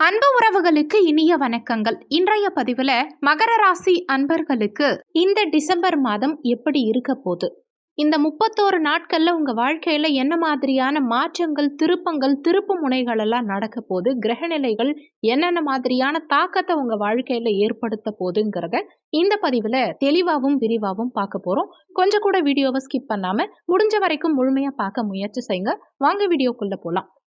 அன்பு உறவுகளுக்கு இனிய வணக்கங்கள். இன்றைய பதிவுல மகர ராசி அன்பர்களுக்கு இந்த டிசம்பர் மாதம் எப்படி இருக்க போகுது? இந்த முப்பத்தோரு நாட்கள்ல உங்க வாழ்க்கையில என்ன மாதிரியான மாற்றங்கள் திருப்பங்கள் திருப்பு முனைகள் எல்லாம் நடக்க போகுது? கிரகநிலைகள் என்னென்ன மாதிரியான தாக்கத்தை உங்க வாழ்க்கையில ஏற்படுத்த போதுங்கிறத இந்த பதிவுல தெளிவாகவும் விரிவாகவும் பார்க்க போறோம். கொஞ்சம் கூட வீடியோவை ஸ்கிப் பண்ணாம முடிஞ்ச வரைக்கும் முழுமையா பார்க்க முயற்சி செய்யுங்க. வாங்க வீடியோக்குள்ள போலாம்.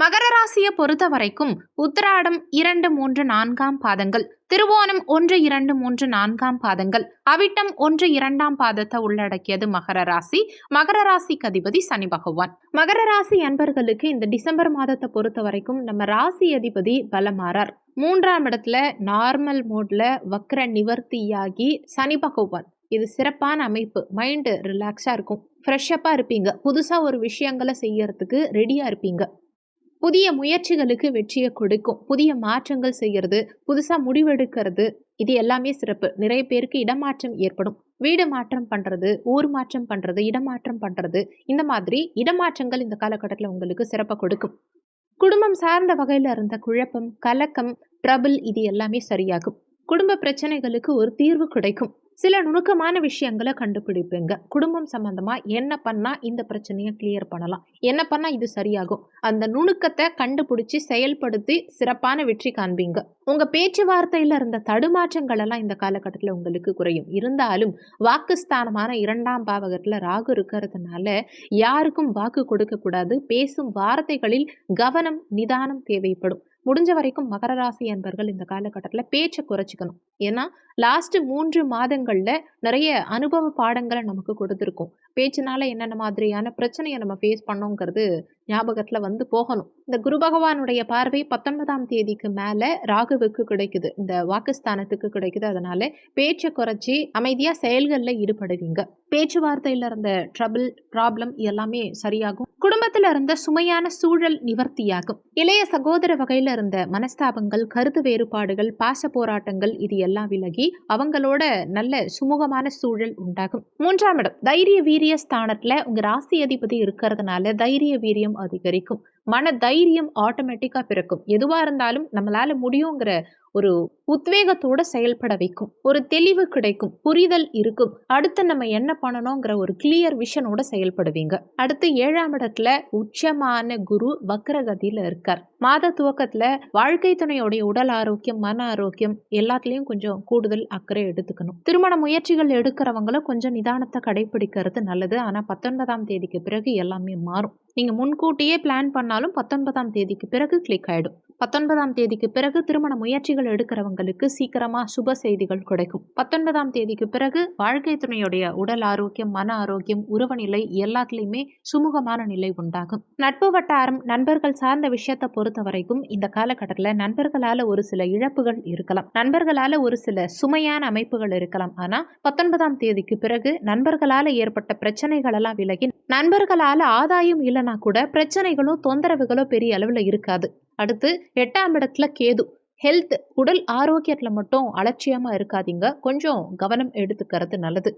மகர ராசியை பொறுத்த வரைக்கும் உத்திராடம் இரண்டு மூன்று நான்காம் பாதங்கள் திருவோணம் ஒன்று இரண்டு மூன்று நான்காம் பாதங்கள் அவிட்டம் ஒன்று இரண்டாம் பாதத்தை உள்ளடக்கியது மகர ராசி. மகர ராசிக்கு அதிபதி சனி பகவான். மகர ராசி அன்பர்களுக்கு இந்த டிசம்பர் மாதத்தை பொறுத்த வரைக்கும் நம்ம ராசி அதிபதி பலமாறார். மூன்றாம் இடத்துல நார்மல் மோட்ல வக்ர நிவர்த்தியாகி சனி பகவான். இது சிறப்பான அமைப்பு. மைண்டு ரிலாக்ஸாக இருக்கும். ஃப்ரெஷ்ஷப்பாக இருப்பீங்க. புதுசாக ஒரு விஷயங்களை செய்யறதுக்கு ரெடியாக இருப்பீங்க. புதிய முயற்சிகளுக்கு வெற்றியை கொடுக்கும். புதிய மாற்றங்கள் செய்கிறது புதுசாக முடிவெடுக்கிறது இது எல்லாமே சிறப்பு. நிறைய பேருக்கு இடமாற்றம் ஏற்படும். வீடு மாற்றம் பண்ணுறது ஊர் மாற்றம் பண்ணுறது இடமாற்றம் பண்ணுறது இந்த மாதிரி இடமாற்றங்கள் இந்த காலகட்டத்தில் உங்களுக்கு சிறப்பாக கொடுக்கும். குடும்பம் சார்ந்த வகையில் இருந்த குழப்பம் கலக்கம் ட்ரபிள் இது எல்லாமே சரியாகும். குடும்ப பிரச்சனைகளுக்கு ஒரு தீர்வு கிடைக்கும். சில நுணுக்கமான விஷயங்களை கண்டுபிடிப்பீங்க. குடும்பம் சம்மந்தமாக என்ன பண்ணால் இந்த பிரச்சனையை கிளியர் பண்ணலாம்? என்ன பண்ணால் இது சரியாகும்? அந்த நுணுக்கத்தை கண்டுபிடிச்சி செயல்படுத்தி சிறப்பான வெற்றி காண்பீங்க. உங்கள் பேச்சுவார்த்தையில் இருந்த தடுமாற்றங்கள் எல்லாம் இந்த காலகட்டத்தில் உங்களுக்கு குறையும். இருந்தாலும் வாக்குஸ்தானமான இரண்டாம் பாவகத்தில் ராகு இருக்கிறதுனால யாருக்கும் வாக்கு கொடுக்கக்கூடாது பேசும் வார்த்தைகளில் கவனம் நிதானம் தேவைப்படும். முடிஞ்ச வரைக்கும் மகர ராசி என்பர்கள் இந்த காலகட்டத்தில் பேச்சை குறைச்சிக்கணும். ஏன்னா லாஸ்ட் மூன்று மாதங்களில் நிறைய அனுபவ பாடங்களை நமக்கு கொடுத்துருக்கோம். பேச்சுனால என்னென்ன மாதிரியான பிரச்சனையை நம்ம ஃபேஸ் பண்ணோங்கிறது ஞாபகத்தில் வந்து போகணும். இந்த குரு பகவானுடைய பார்வை பத்தொன்பதாம் தேதிக்கு மேலே ராகுவுக்கு கிடைக்குது. இந்த வாக்குஸ்தானத்துக்கு கிடைக்குது. அதனால பேச்சை குறைச்சி அமைதியாக செயல்களில் ஈடுபடுவீங்க. பேச்சுவார்த்தையில் இருந்த ட்ரபிள் ப்ராப்ளம் எல்லாமே சரியாகும். குடும்பத்தில் இருந்த சுமையான சூழல் நிவர்த்தியாகும். இளைய சகோதர வகையில் இருந்த மனஸ்தாபங்கள் கருத்து வேறுபாடுகள் பாச போராட்டங்கள் இது எல்லாம் விலகி அவங்களோட நல்ல சுமூகமான சூழல் உண்டாகும். மூன்றாம் இடம் தைரிய வீரிய ஸ்தானத்துல உங்க ராசி அதிபதி இருக்கிறதுனால தைரிய வீரியம் அதிகரிக்கும். மன தைரியம் ஆட்டோமேட்டிக்காக பிறக்கும். எதுவாக இருந்தாலும் நம்மளால் முடியுங்கிற ஒரு உத்வேகத்தோட செயல்பட வைக்கும். ஒரு தெளிவு கிடைக்கும். புரிதல் இருக்கும். அடுத்து நம்ம என்ன பண்ணணுங்கிற ஒரு கிளியர் விஷனோட செயல்படுவீங்க. அடுத்து ஏழாம் இடத்துல உச்சமான குரு வக்ரகதியில இருக்கார். மாத துவக்கத்துல வாழ்க்கை துணையோடைய உடல் ஆரோக்கியம் மன ஆரோக்கியம் எல்லாத்துலயும் கொஞ்சம் கூடுதல் அக்கறை எடுத்துக்கணும். திருமண முயற்சிகள் எடுக்கிறவங்களும் கொஞ்சம் நிதானத்தை கடைபிடிக்கிறது நல்லது. ஆனா பத்தொன்பதாம் தேதிக்கு பிறகு எல்லாமே மாறும். நீங்கள் முன்கூட்டியே பிளான் பண்ணாலும் பத்தொன்பதாம் தேதிக்கு பிறகு கிளிக் ஆகிடும் பத்தொன்பதாம் தேதிக்கு பிறகு திருமண முயற்சிகள் எடுக்கிறவங்களுக்கு சீக்கிரமா சுப செய்திகள் கிடைக்கும். பத்தொன்பதாம் தேதிக்கு பிறகு வாழ்க்கை துணையுடைய உடல் ஆரோக்கியம் மன ஆரோக்கியம் உறவு நிலை எல்லாத்துலேயுமே சுமூகமான நிலை உண்டாகும். நட்பு வட்டாரம் நண்பர்கள் சார்ந்த விஷயத்தை பொறுத்த வரைக்கும் இந்த காலகட்டத்தில் நண்பர்களால ஒரு சில இழப்புகள் இருக்கலாம். நண்பர்களால ஒரு சில சுமையான அமைப்புகள் இருக்கலாம். ஆனா பத்தொன்பதாம் தேதிக்கு பிறகு நண்பர்களால ஏற்பட்ட பிரச்சனைகள் எல்லாம் விலகி நண்பர்களால ஆதாயம் இல்லைனா கூட பிரச்சனைகளோ தொந்தரவுகளோ பெரிய அளவில் இருக்காது. அடுத்து எட்டாம் இடத்துல கேது. ஹெல்த் உடல் ஆரோக்கியத்தில் மட்டும் அலட்சியமாக இருக்காதீங்க. கொஞ்சம் கவனம் எடுத்துக்கிறது நல்லது.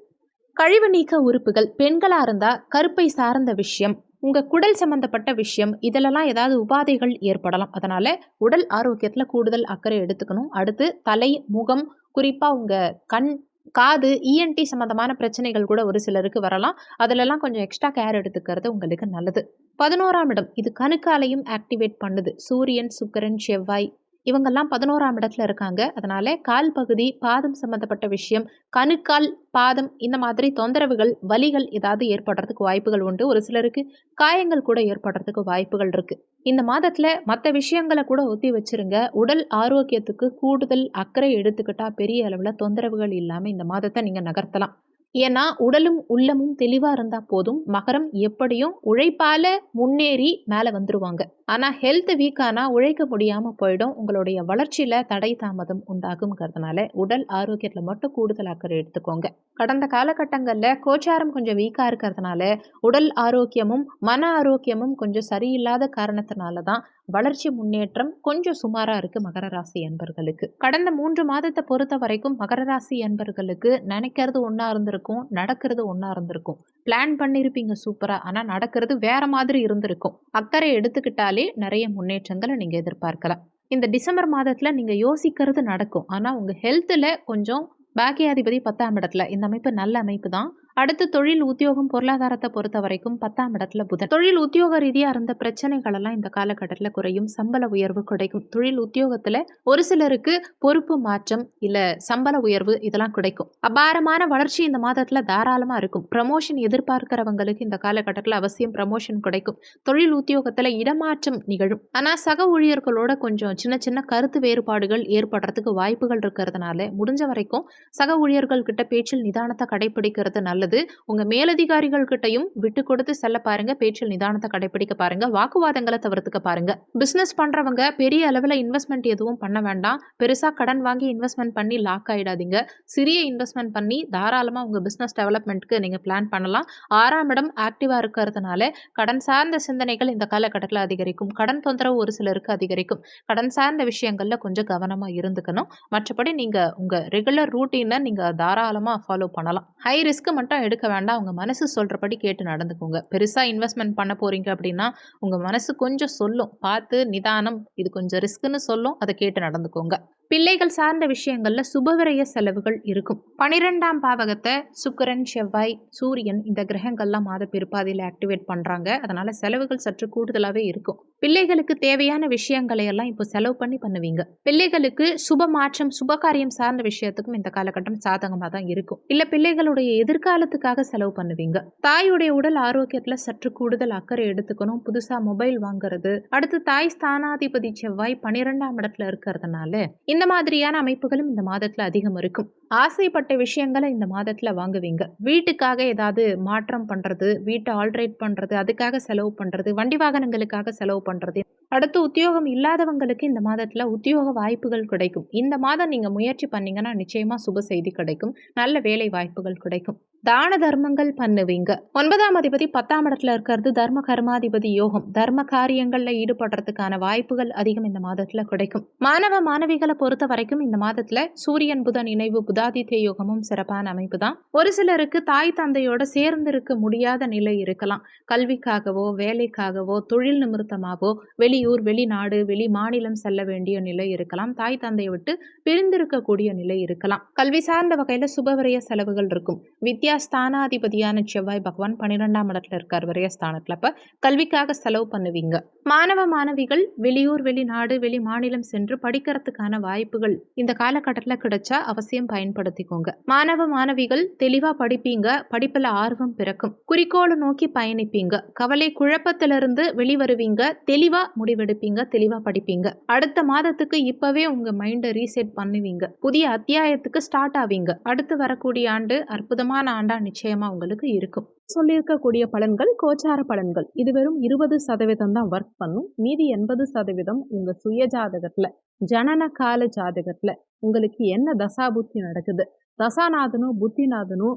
கழிவு நீக்க உறுப்புகள் பெண்களாக இருந்தால் கருப்பை சார்ந்த விஷயம் உங்கள் குடல் சம்மந்தப்பட்ட விஷயம் இதிலெல்லாம் ஏதாவது உபாதைகள் ஏற்படலாம். அதனால் உடல் ஆரோக்கியத்தில் கூடுதல் அக்கறை எடுத்துக்கணும். அடுத்து தலை முகம் குறிப்பாக உங்கள் கண் காது இஎன்டி சம்மந்தமான பிரச்சனைகள் கூட ஒரு சிலருக்கு வரலாம். அதிலெல்லாம் கொஞ்சம் எக்ஸ்ட்ரா கேர் எடுத்துக்கிறது உங்களுக்கு நல்லது. பதினோராம் இடம் இது கணுக்காலையும் ஆக்டிவேட் பண்ணுது. சூரியன் சுக்கரன் செவ்வாய் இவங்கெல்லாம் பதினோராம் இடத்துல இருக்காங்க. அதனால கால் பகுதி பாதம் சம்மந்தப்பட்ட விஷயம் கணுக்கால் பாதம் இந்த மாதிரி தொந்தரவுகள் வலிகள் ஏதாவது ஏற்படுறதுக்கு வாய்ப்புகள் உண்டு. ஒரு சிலருக்கு காயங்கள் கூட ஏற்படுறதுக்கு வாய்ப்புகள் இருக்கு. இந்த மாதத்துல மற்ற விஷயங்களை கூட ஒத்தி வச்சிருங்க. உடல் ஆரோக்கியத்துக்கு கூடுதல் அக்கறை எடுத்துக்கிட்டா பெரிய அளவில் தொந்தரவுகள் இல்லாமல் இந்த மாதத்தை நீங்கள் நகர்த்தலாம். ஏன்னா உடலும் உள்ளமும் தெளிவாக இருந்தால் போதும். மகரம் எப்படியும் உழைப்பால் முன்னேறி மேலே வந்துருவாங்க. ஆனால் ஹெல்த் வீக்கானா உழைக்க முடியாமல் போயிடும். உங்களுடைய வளர்ச்சியில் தடை தாமதம் உண்டாகுங்கிறதுனால உடல் ஆரோக்கியத்தில் மட்டும் கூடுதல் அக்கறை எடுத்துக்கோங்க. கடந்த காலகட்டங்களில் கோச்சாரம் கொஞ்சம் வீக்காக இருக்கிறதுனால உடல் ஆரோக்கியமும் மன ஆரோக்கியமும் கொஞ்சம் சரியில்லாத காரணத்தினால தான் வளர்ச்சி முன்னேற்றம் கொஞ்சம் சுமாராக இருக்குது மகர ராசி அன்பர்களுக்கு. கடந்த மூன்று மாதத்தை பொறுத்த வரைக்கும் மகர ராசி அன்பர்களுக்கு நினைக்கிறது ஒன்றா இருந்திருக்கும் நடக்கிறது ஒன்றா இருந்திருக்கும். பிளான் பண்ணியிருப்பீங்க சூப்பராக ஆனால் நடக்கிறது வேற மாதிரி இருந்திருக்கும். அக்கறை எடுத்துக்கிட்டாலே நிறைய முன்னேற்றங்களை நீங்கள் எதிர்பார்க்கலாம். இந்த டிசம்பர் மாதத்தில் நீங்கள் யோசிக்கிறது நடக்கும். ஆனால் உங்கள் ஹெல்த்தில் கொஞ்சம் பாக்கியாதிபதி பத்தாம் இடத்துல. இந்த அமைப்பு நல்ல அமைப்பு தான். அடுத்து தொழில் உத்தியோகம் பொருளாதாரத்தை பொறுத்த வரைக்கும் பத்தாம் இடத்துல புதன். தொழில் உத்தியோக ரீதியாக இருந்த பிரச்சனைகள் எல்லாம் இந்த காலகட்டத்தில் குறையும். சம்பள உயர்வு கிடைக்கும். தொழில் உத்தியோகத்தில் ஒரு சிலருக்கு பொறுப்பு மாற்றம் இல்லை சம்பள உயர்வு இதெல்லாம் கிடைக்கும். அபாரமான வளர்ச்சி இந்த மாதத்தில் தாராளமாக இருக்கும். ப்ரமோஷன் எதிர்பார்க்கிறவங்களுக்கு இந்த காலகட்டத்தில் அவசியம் ப்ரமோஷன் கிடைக்கும். தொழில் உத்தியோகத்தில் இடமாற்றம் நிகழும். ஆனால் சக ஊழியர்களோட கொஞ்சம் சின்ன சின்ன கருத்து வேறுபாடுகள் ஏற்படுறதுக்கு வாய்ப்புகள் இருக்கிறதுனால முடிஞ்ச வரைக்கும் சக ஊழியர்கள் கிட்ட பேச்சில் நிதானத்தை கடைபிடிக்கிறது நல்ல நல்லது உங்க மேலதிகாரிகள் கிட்டையும் விட்டு கொடுத்து செல்ல பாருங்க. பேச்சில் நிதானத்தை கடைபிடிக்க பாருங்க. வாக்குவாதங்களை தவிர்த்துக்க பாருங்க. பிசினஸ் பண்றவங்க பெரிய அளவில் இன்வெஸ்ட்மெண்ட் எதுவும் பண்ண வேண்டாம். பெருசா கடன் வாங்கி இன்வெஸ்ட்மெண்ட் பண்ணி லாக் ஆயிடாதீங்க. சிறிய இன்வெஸ்ட்மெண்ட் பண்ணி தாராளமாக உங்க பிசினஸ் டெவலப்மெண்ட்க்கு நீங்க பிளான் பண்ணலாம். ஆறாம் இடம் ஆக்டிவா இருக்கிறதுனால கடன் சார்ந்த சிந்தனைகள் இந்த காலகட்டத்தில் அதிகரிக்கும். கடன் தொந்தரவு ஒரு சிலருக்கு அதிகரிக்கும். கடன் சார்ந்த விஷயங்கள்ல கொஞ்சம் கவனமா இருந்துக்கணும். மற்றபடி நீங்க உங்க ரெகுலர் ரூட்டீனை நீங்க தாராளமா ஃபாலோ பண்ணலாம். ஹை ரிஸ்க் மட்டும் மட்டும் எடுக்க வேண்டாம். உங்கள் மனசு சொல்கிறபடி கேட்டு நடந்துக்கோங்க. பெருசாக இன்வெஸ்ட்மெண்ட் பண்ண போகிறீங்க அப்படின்னா உங்கள் மனசு கொஞ்சம் சொல்லும். பார்த்து நிதானம் இது கொஞ்சம் ரிஸ்க்குன்னு சொல்லும். அதை கேட்டு நடந்துக்கோங்க. பிள்ளைகள் சார்ந்த விஷயங்களில் சுபவிரய செலவுகள் இருக்கும். பனிரெண்டாம் பாவகத்தை சுக்கரன் செவ்வாய் சூரியன் இந்த கிரகங்கள்லாம் மாத பிற்பாதையில் ஆக்டிவேட் பண்ணுறாங்க அதனால் செலவுகள் சற்று கூடுதலாகவே இருக்கும். பிள்ளைகளுக்கு தேவையான விஷயங்களை எல்லாம் இப்போ செலவு பண்ணி பண்ணுவீங்க. பிள்ளைகளுக்கு சுப மாற்றம் சுபகாரியம் சார்ந்த விஷயத்துக்கும் இந்த காலகட்டம் சாதகமாக தான் இருக்கும். இல்லை பிள்ளைகளுடைய எதிர்கால எதிர்காலத்துக்காக செலவு பண்ணுவீங்க. தாயுடைய உடல் ஆரோக்கியத்துல சற்று கூடுதல் அக்கறை எடுத்துக்கணும். புதுசா மொபைல் வாங்குறது. அடுத்து தாய் ஸ்தானாதிபதி செவ்வாய் பனிரெண்டாம் இடத்துல இருக்கிறதுனால இந்த மாதிரியான அமைப்புகளும் இந்த மாதத்துல அதிகம் இருக்கும். ஆசைப்பட்ட விஷயங்களை இந்த மாதத்துல வாங்குவீங்க. வீட்டுக்காக ஏதாவது மாற்றம் பண்றது வீட்டை ஆல்ட்ரேட் பண்றது அதுக்காக செலவு பண்றது வண்டி வாகனங்களுக்காக செலவு பண்றது. அடுத்து உத்தியோகம் இல்லாதவங்களுக்கு இந்த மாதத்தில் உத்தியோக வாய்ப்புகள் கிடைக்கும். இந்த மாதம் நீங்கள் முயற்சி பண்ணீங்கன்னா நிச்சயமாக சுப செய்தி கிடைக்கும். நல்ல வேலை வாய்ப்புகள் கிடைக்கும். தான தர்மங்கள் பண்ணுவீங்க. ஒன்பதாம் அதிபதி பத்தாம் இடத்துல இருக்கிறது தர்ம கர்மாதிபதி யோகம். தர்ம காரியங்களில் ஈடுபடுறதுக்கான வாய்ப்புகள் அதிகம் இந்த மாதத்தில் கிடைக்கும். மாணவ மாணவிகளை பொறுத்த வரைக்கும் இந்த மாதத்தில் சூரியன் புதன் இணைவு புதாதித்ய யோகமும் சிறப்பான அமைப்பு தான். ஒரு சிலருக்கு தாய் தந்தையோட சேர்ந்து இருக்க முடியாத நிலை இருக்கலாம். கல்விக்காகவோ வேலைக்காகவோ தொழில் நிமித்தமாகவோ வெளி வெளியூர் வெளிநாடு வெளி மாநிலம் செல்ல வேண்டிய நிலை இருக்கலாம். தாய் தந்தையை விட்டு பிரிந்திருக்கக்கூடிய நிலை இருக்கலாம். கல்வி சார்ந்த வகையில் சுபவிரய செலவுகள் இருக்கும். வித்யா ஸ்தானாதிபதியான செவ்வாய் பகவான் பன்னிரெண்டாம் இடத்துல இருக்கார். வரைய விரயஸ்தானத்தில் அப்போ கல்விக்காக செலவு பண்ணுவீங்க. மாணவ மாணவிகள் வெளியூர் வெளிநாடு வெளி மாநிலம் சென்று படிக்கிறதுக்கான வாய்ப்புகள் இந்த காலகட்டத்தில் கிடைச்சா அவசியம் பயன்படுத்திக்கோங்க. மாணவ மாணவிகள் தெளிவாக படிப்பீங்க. படிப்பில் ஆர்வம் பிறக்கும். குறிக்கோளை நோக்கி பயணிப்பீங்க. கவலை குழப்பத்திலிருந்து வெளிவருவீங்க. தெளிவாக முடி முடிவெடுப்பீங்க தெளிவாக படிப்பீங்க. அடுத்த மாதத்துக்கு இப்பவே உங்க மைண்டை ரீசெட் பண்ணுவீங்க. புதிய அத்தியாயத்துக்கு ஸ்டார்ட் ஆவீங்க. அடுத்து வரக்கூடிய ஆண்டு அற்புதமான ஆண்டா நிச்சயமா உங்களுக்கு இருக்கும். சொல்லியிருக்கக்கூடிய பலன்கள் கோச்சார பலன்கள். இது வெறும் இருபது சதவீதம் தான் ஒர்க் பண்ணும். மீதி எண்பது சதவீதம் உங்க சுய ஜாதகத்துல ஜனன கால ஜாதகத்துல. உங்களுக்கு என்ன தசாபுத்தி நடக்குது? தசாநாதனும் புத்திநாதனும்